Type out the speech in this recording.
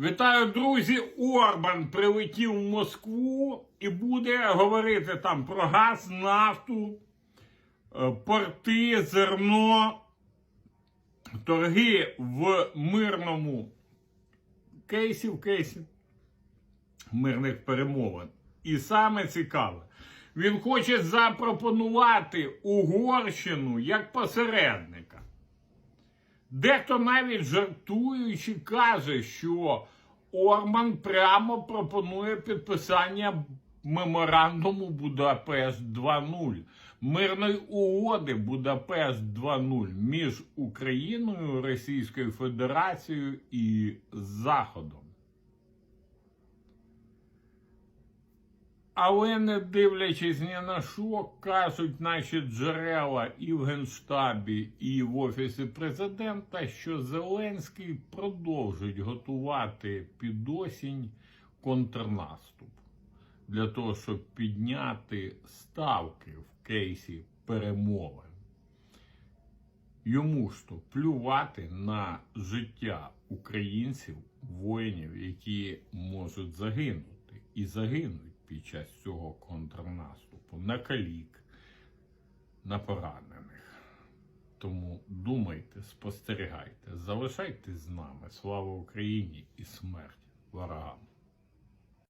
Вітаю, друзі! Орбан прилетів в Москву і буде говорити там про газ, нафту, е, порти, зерно, торги в мирному кейсі, в кейсі мирних перемовин. І саме цікаве, він хоче запропонувати Угорщину як посередника. Дехто навіть жартуючи каже, що Орман прямо пропонує підписання меморандуму Будапешт 2.0, мирної угоди Будапешт 2.0 між Україною, Російською Федерацією і Заходом. Але не дивлячись ні на що, кажуть наші джерела і в Генштабі, і в Офісі президента, що Зеленський продовжить готувати під осінь контрнаступ для того, щоб підняти ставки в кейсі перемовин. Йому ж то плювати на життя українців, воїнів, які можуть загинути і загинуть під час цього контрнаступу на калік, на поранених. Тому думайте, спостерігайте, залишайтесь з нами. Слава Україні і смерть ворогам!